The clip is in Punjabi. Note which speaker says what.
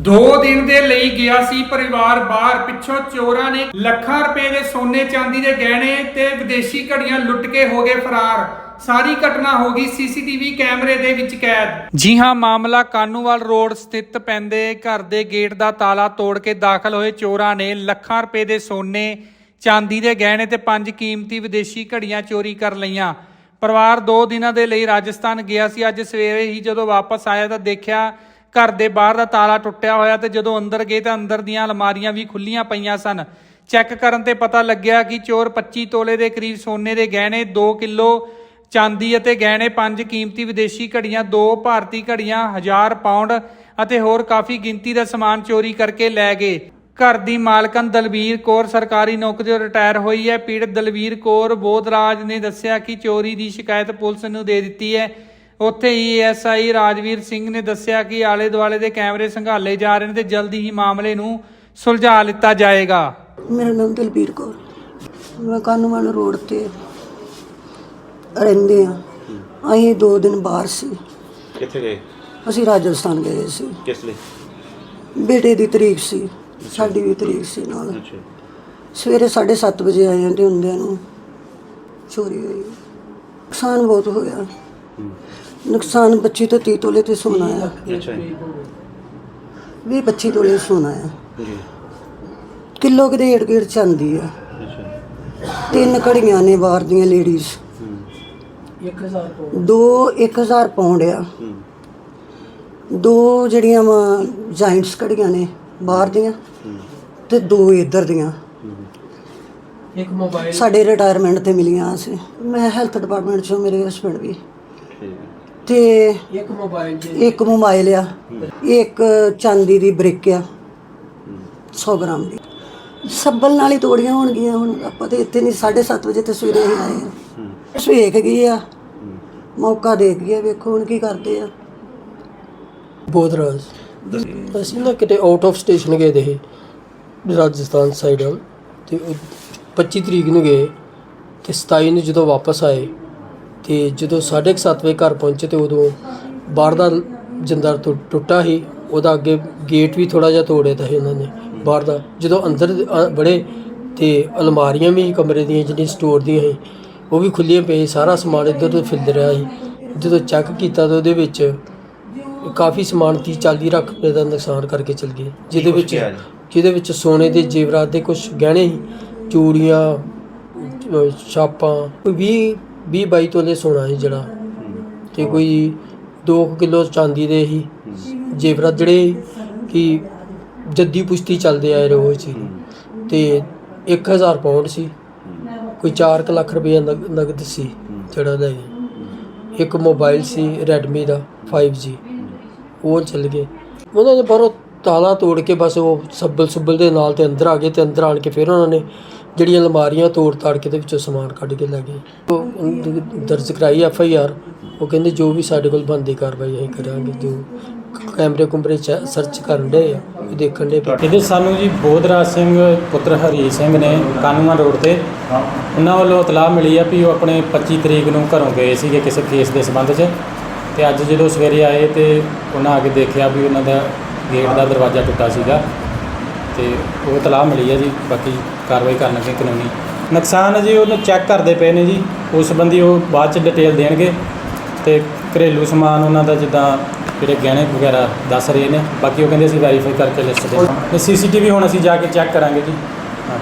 Speaker 1: ਦੋ ਦਿਨ ਦੇ ਲਈ ਗਿਆ ਸੀ ਪਰਿਵਾਰ ਬਾਹਰ, ਪਿੱਛੋਂ ਚੋਰਾਂ ਨੇ ਲੱਖਾਂ ਰੁਪਏ ਦੇ ਸੋਨੇ ਚਾਂਦੀ ਦੇ ਗਹਿਣੇ ਤੇ ਵਿਦੇਸ਼ੀ ਘੜੀਆਂ ਲੁੱਟ ਕੇ ਹੋ ਗਏ ਫਰਾਰ। ਸਾਰੀ ਘਟਨਾ ਹੋ ਗਈ ਸੀਸੀਟੀਵੀ ਕੈਮਰੇ ਦੇ ਵਿੱਚ ਕੈਦ। ਜੀ ਹਾਂ, ਮਾਮਲਾ ਕਾਨੂੰਵਾਲ ਰੋਡ ਸਥਿਤ ਪੈਂਦੇ ਘਰ ਦੇ ਗੇਟ ਦਾ ਤਾਲਾ ਤੋੜ ਕੇ ਦਾਖਲ ਹੋਏ ਚੋਰਾਂ ਨੇ ਲੱਖਾਂ ਰੁਪਏ ਦੇ ਸੋਨੇ, ਚਾਂਦੀ ਦੇ ਗਹਿਣੇ ਤੇ ਪੰਜ ਕੀਮਤੀ ਵਿਦੇਸ਼ੀ ਘੜੀਆਂ ਚੋਰੀ ਕਰ ਲਈਆਂ। ਪਰਿਵਾਰ 2 ਦਿਨਾਂ ਦੇ ਲਈ ਰਾਜਸਥਾਨ ਗਿਆ ਸੀ। ਅੱਜ ਸਵੇਰੇ ਹੀ ਜਦੋਂ ਵਾਪਸ ਆਇਆ ਤਾਂ ਦੇਖਿਆ ਘਰ ਦੇ ਬਾਹਰ ਦਾ ਤਾਲਾ ਟੁੱਟਿਆ ਹੋਇਆ ਤੇ ਜਦੋਂ ਅੰਦਰ ਗਏ ਤਾਂ ਅੰਦਰ ਦੀਆਂ ਅਲਮਾਰੀਆਂ ਵੀ ਖੁੱਲੀਆਂ ਪਈਆਂ ਸਨ। ਚੈੱਕ ਕਰਨ ਤੇ ਪਤਾ ਲੱਗਿਆ ਕਿ ਚੋਰ 25 ਤੋਲੇ ਦੇ ਕਰੀਬ ਸੋਨੇ ਦੇ ਗਹਿਣੇ 2 ਕਿਲੋ ਚਾਂਦੀ ਅਤੇ ਗਹਿਣੇ, ਪੰਜ ਕੀਮਤੀ ਵਿਦੇਸ਼ੀ ਘੜੀਆਂ, ਦੋ ਭਾਰਤੀ ਘੜੀਆਂ 1000 ਪਾਉਂਡ ਅਤੇ ਹੋਰ ਕਾਫੀ ਗਿਣਤੀ ਦਾ ਸਮਾਨ ਚੋਰੀ ਕਰਕੇ ਲੈ ਗਏ। ਘਰ ਦੀ ਮਾਲਕਨ ਦਲਵੀਰ ਕੌਰ ਸਰਕਾਰੀ ਨੌਕਰੀ ਤੋਂ ਰਿਟਾਇਰ ਹੋਈ ਹੈ। ਪੀੜਤ ਦਲਵੀਰ ਕੌਰ ਬੋਧਰਾਜ ਨੇ ਦੱਸਿਆ ਕਿ ਚੋਰੀ ਦੀ ਸ਼ਿਕਾਇਤ ਪੁਲਿਸ ਨੂੰ ਦੇ ਦਿੱਤੀ ਹੈ। ਉੱਥੇ ਹੀ ਐਸਆਈ ਰਾਜਵੀਰ ਸਿੰਘ ਨੇ ਦੱਸਿਆ ਕਿ ਆਲੇ ਦੁਆਲੇ ਦੇ ਕੈਮਰੇ ਸੰਘਾਲੇ ਜਾ ਰਹੇ ਨੇ ਤੇ ਜਲਦੀ ਹੀ ਮਾਮਲੇ ਨੂੰ ਸੁਲਝਾ ਲਿੱਤਾ ਜਾਏਗਾ।
Speaker 2: ਮੇਰਾ ਨਾਮ ਦਲਬੀਰ ਕੌਰ। ਮੈਂ ਕਾਨੂੰਵਾਨ ਰੋਡ ਤੇ ਰਹਿੰਦੇ ਆ ਅਸੀਂ ਦੋ ਦਿਨ ਬਾਹਰ ਸੀ।
Speaker 3: ਕਿੱਥੇ ਗਏ?
Speaker 2: ਅਸੀਂ ਰਾਜਸਥਾਨ ਗਏ ਸੀ।
Speaker 3: ਕਿਸ ਲਈ?
Speaker 2: ਬੇਟੇ ਦੀ ਤਰੀਕ ਸੀ। ਸਾਡੀ ਵੀ ਤਰੀਕ ਸੀ ਨਾਲ।
Speaker 3: ਅੱਛਾ।
Speaker 2: ਸਵੇਰੇ 7:30 ਵਜੇ ਆਏ ਹਾਂ ਤੇ ਹੁੰਦਿਆਂ ਨੂੰ ਚੋਰੀ ਹੋਈ। ਨੁਕਸਾਨ ਬਹੁਤ ਹੋਇਆ। ਨੁਕਸਾਨ 25 ਤੋਂ 30 ਤੋਲੇ ਤੇ ਸੋਨਾ ਆ।
Speaker 3: ਅੱਛਾ ਜੀ।
Speaker 2: 20 25 ਤੋਲੇ ਸੋਨਾ ਆ।
Speaker 3: ਜੀ।
Speaker 2: ਕਿਲੋ ਕਿਤੇ ਏੜ ਗੇੜ ਚਾਂਦੀ ਆ।
Speaker 3: ਅੱਛਾ।
Speaker 2: ਤਿੰਨ ਘੜੀਆਂ ਨੇ ਬਾਹਰ ਦੀਆਂ ਲੇਡੀਜ਼।
Speaker 3: ਹੂੰ।
Speaker 2: ਦੋ 1000 ਪਾਉਂਡ ਆ।
Speaker 3: ਹੂੰ।
Speaker 2: ਦੋ ਜਿਹੜੀਆਂ ਵਾ ਜਾਇੰਟਸ ਘੜੀਆਂ ਨੇ ਬਾਹਰ ਦੀਆਂ
Speaker 3: ਹੂੰ।
Speaker 2: ਤੇ ਦੋ ਇੱਧਰ ਦੀਆਂ।
Speaker 4: ਇੱਕ ਮੋਬਾਈਲ
Speaker 2: ਸਾਡੇ ਰਿਟਾਇਰਮੈਂਟ ਤੇ ਮਿਲੀਆਂ ਸੀ। ਮੈਂ ਹੈਲਥ ਡਿਪਾਰਟਮੈਂਟ ਚੋਂ ਮੇਰੇ ਹਸਬੰਡ ਵੀ।
Speaker 3: ਠੀਕ ਹੈ।
Speaker 2: ਤੇ
Speaker 4: ਇੱਕ ਮੋਬਾਈਲ ਜੀ।
Speaker 2: ਇੱਕ ਮੋਬਾਈਲ ਆ। ਇੱਕ ਚਾਂਦੀ ਦੀ ਬ੍ਰਿਕ ਆ। 100 ਗ੍ਰਾਮ ਦੀ। ਸੱਬਲ ਨਾਲ ਹੀ ਤੋੜੀਆਂ ਹੋਣਗੀਆਂ ਹੁਣ। ਆਪਾਂ ਤੇ ਇੱਥੇ ਨਹੀਂ 7:30 ਵਜੇ ਤੇ ਸਵੇਰੇ ਹੀ ਆਏ ਆ।
Speaker 3: ਹੂੰ।
Speaker 2: ਸਵੇਖ ਗਈ ਆ। ਮੌਕਾ ਦੇਖ ਗਿਆ ਵੇਖੋ ਹੁਣ ਕੀ ਕਰਦੇ ਆ।
Speaker 4: ਬੋਧਰਾਜ ਅਸੀਂ ਨਾ ਕਿਤੇ ਆਊਟ ਆਫ ਸਟੇਸ਼ਨ ਗਏ ਦੇ। ਰਾਜਸਥਾਨ ਸਾਈਡ ਤੇ ਉਹ 25 ਤਰੀਕ ਨੂੰ ਗਏ। ਤੇ 27 ਨੂੰ ਜਦੋਂ ਵਾਪਸ ਆਏ ਤੇ ਜਦੋਂ 7:30 ਵਜੇ ਘਰ ਪਹੁੰਚੇ ਤੇ ਉਦੋਂ ਬਾਹਰ ਦਾ ਜੰਦਰ ਟੁੱਟਾ ਸੀ ਉਹਦਾ ਅੱਗੇ ਗੇਟ ਵੀ ਥੋੜਾ ਜਿਹਾ ਤੋੜਿਆ ਤਾਂ ਸੀ ਉਹਨਾਂ ਨੇ ਬਾਹਰ ਦਾ। ਜਦੋਂ ਅੰਦਰ ਬੜੇ ਤੇ ਅਲਮਾਰੀਆਂ ਵੀ ਕਮਰੇ ਦੀਆਂ ਜਿਹੜੀਆਂ ਸਟੋਰ ਦੀਆਂ ਸੀ ਉਹ ਵੀ ਖੁੱਲੀਆਂ ਪਈ ਸਾਰਾ ਸਮਾਨ ਇੱਧਰ ਉੱਧਰ ਫਿਰਦ ਰਿਹਾ ਸੀ। ਜਦੋਂ ਚੈੱਕ ਕੀਤਾ ਤਾਂ ਉਹਦੇ ਵਿੱਚ ਕਾਫੀ ਸਮਾਨ 30 40 ਲੱਖ ਰੁਪਏ ਦਾ ਨੁਕਸਾਨ ਕਰਕੇ ਚਲ ਗਏ। ਜਿਹਦੇ ਵਿੱਚ?
Speaker 2: ਜਿਹਦੇ ਵਿੱਚ ਸੋਨੇ ਦੇ ਜੇਵਰਾਤ ਦੇ ਕੁਝ ਗਹਿਣੇ ਸੀ ਚੂੜੀਆਂ ਛਾਪਾਂ ਕੋਈ 20 20 22 ਤੋਲੇ ਸੋਨਾ ਸੀ ਜਿਹੜਾ। ਤੇ ਕੋਈ 2 ਕਿਲੋ ਚਾਂਦੀ ਦੇ ਸੀ ਜੇਵਰਾਤ ਜਿਹੜੇ ਕਿ ਜੱਦੀ ਪੁਸ਼ਤੀ ਚੱਲਦੇ ਆਏ ਰੋਜ਼ ਸੀ ਤੇ 1000 ਪਾਉਂਡ ਸੀ, ਕੋਈ 4 ਲੱਖ ਰੁਪਏ ਨਗਦ ਸੀ ਜਿਹੜਾ ਲੈ ਗਏ। ਇੱਕ ਮੋਬਾਈਲ ਸੀ Redmi ਦਾ 5G ਉਹ ਚੱਲ ਗਏ। ਉਹਨਾਂ ਨੇ ਬਾਹਰੋਂ ਤਾਲਾ ਤੋੜ ਕੇ ਬਸ ਉਹ ਸੱਬਲ ਸੁੱਬਲ ਦੇ ਨਾਲ ਤੇ ਅੰਦਰ ਆ ਗਏ ਤੇ ਅੰਦਰ ਆਣ ਕੇ ਫਿਰ ਉਹਨਾਂ ਨੇ ਜਿਹੜੀਆਂ ਅਲਮਾਰੀਆਂ ਤੋੜ ਤਾੜ ਕੇ ਤੇ ਵਿੱਚੋਂ ਸਮਾਨ ਕੱਢ ਕੇ ਲੈ ਗਏ। ਉਹ ਦ- ਦਰਜ ਕਰਾਈ ਐਫ ਆਈ ਆਰ। ਉਹ ਕਹਿੰਦੇ ਜੋ ਵੀ ਸਾਡੇ ਕੋਲ ਬਣਦੀ ਕਾਰਵਾਈ ਅਸੀਂ ਕਰਾਂਗੇ ਜੋ ਕੈਮਰੇ ਕੁਮਰੇ ਚ ਸਰਚ ਕਰਨ ਦੇ ਆ ਉਹ ਦੇਖਣ ਦੇ
Speaker 5: ਇਹਦੇ ਸਾਨੂੰ ਜੀ ਬੋਧਰਾਜ ਸਿੰਘ ਪੁੱਤਰ ਹਰੀ ਸਿੰਘ ਨੇ ਕਾਨੂੰਨ ਰੋਡ ਤੇ ਉਹਨਾਂ ਵੱਲੋਂ ਇਤਲਾਹ ਮਿਲੀ ਆ ਵੀ ਉਹ ਆਪਣੇ 25 ਤਰੀਕ ਨੂੰ ਘਰੋਂ ਗਏ ਸੀਗੇ ਕਿਸੇ ਕੇਸ ਦੇ ਸੰਬੰਧ 'ਚ। ਤੇ ਅੱਜ ਜਦੋਂ ਸਵੇਰੇ ਆਏ ਤੇ ਉਹਨਾਂ ਆ ਕੇ ਦੇਖਿਆ ਵੀ ਉਹਨਾਂ ਦਾ ਗੇਟ ਦਾ ਦਰਵਾਜ਼ਾ ਟੁੱਟਾ ਸੀਗਾ। ਤੇ ਉਹ ਤਲਾਹ ਮਿਲੀ ਹੈ ਜੀ, ਬਾਕੀ ਕਾਰਵਾਈ ਕਰਨਗੇ ਕਾਨੂੰਨੀ। ਨੁਕਸਾਨ ਹੈ ਜੀ ਉਹਨੂੰ ਚੈੱਕ ਕਰਦੇ ਪਏ ਨੇ ਜੀ, ਉਸ ਸੰਬੰਧੀ ਉਹ ਬਾਅਦ ਚ ਡਿਟੇਲ ਦੇਣਗੇ। ਤੇ ਘਰੇਲੂ ਸਮਾਨ ਉਹਨਾਂ ਦਾ ਜਿੱਦਾਂ ਜਿਹੜੇ ਗਹਿਣੇ ਵਗੈਰਾ ਦੱਸ ਰਹੇ ਨੇ, ਬਾਕੀ ਉਹ ਕਹਿੰਦੇ ਅਸੀਂ ਵੈਰੀਫਾਈ ਕਰਕੇ ਲਿਸਟ ਦੇ ਸੀਸੀਟੀਵੀ ਹੁਣ ਅਸੀਂ ਜਾ ਕੇ ਚੈੱਕ ਕਰਾਂਗੇ ਜੀ। ਹਾਂ।